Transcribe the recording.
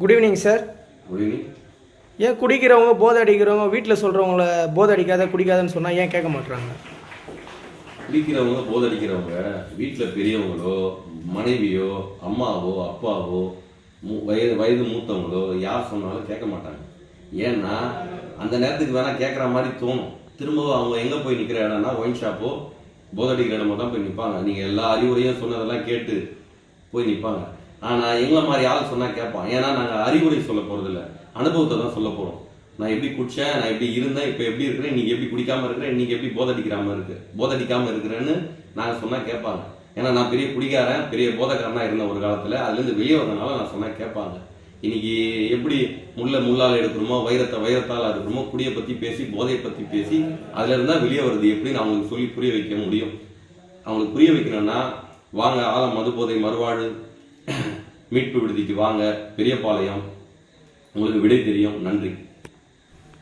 Good evening sir good evening ஏன் குடிக்கிறவங்க போதை அடிக்கிறவங்க வீட்டில் சொல்கிறவங்கள போதை அடிக்காத குடிக்காதன்னு சொன்னால் ஏன் கேட்க மாட்றாங்க? குடிக்கிறவங்க போதடிக்கிறவங்க வீட்டில் பெரியவங்களோ மனைவியோ அம்மாவோ அப்பாவோ வயது வயது மூத்தவங்களோ யார் சொன்னாலும் கேட்க மாட்டாங்க. ஏன்னா அந்த நேரத்துக்கு வேணா கேட்குற மாதிரி தோணும். திரும்பவும் அவங்க எங்கே போய் நிற்கிற இடம்னா ஒயின் ஷாப்போ போதடிக்கிற இடமா தான் போய் நிற்பாங்க நீங்கள் எல்லா அறிவுரையும் சொன்னதெல்லாம் கேட்டு போய் நிற்பாங்க ஆனால் எங்களை மாதிரி ஆள் சொன்னால் கேட்பான். ஏன்னா நாங்கள் அறிவுரை சொல்ல போகிறதில்ல அனுபவத்தை தான் சொல்ல போகிறோம் நான் எப்படி குடித்தேன் நான் எப்படி இருந்தேன் இப்போ எப்படி இருக்கிறேன் நீங்கள் எப்படி குடிக்காமல் இருக்கிறேன் நீங்கள் எப்படி போதடிக்கிறாமல் இருக்கு போதடிக்காமல் இருக்கிறேன்னு நாங்கள் சொன்னால் கேட்பாங்க. ஏன்னா நான் பெரிய குடிகாரன் பெரிய போதக்காரனாக இருந்த ஒரு காலத்தில் அதுலேருந்து வெளியே வந்தனால நான் சொன்னால் கேட்பாங்க. இன்னைக்கு எப்படி முள்ள முள்ளால் எடுக்கணுமோ வைரத்தை வைரத்தால் எடுக்கணுமோ குடியை பற்றி பேசி போதையை பற்றி பேசி அதில் இருந்தால் வெளியே வருது. எப்படின்னு அவங்களுக்கு சொல்லி புரிய வைக்க முடியும். அவங்களுக்கு புரிய வைக்கணும்னா வாங்க ஆழம் மது போதை மறுவாழ் மீட்பு விடுதிக்கு வாங்க பெரியபாளையம். உங்களுக்கு விடை தெரியும். நன்றி.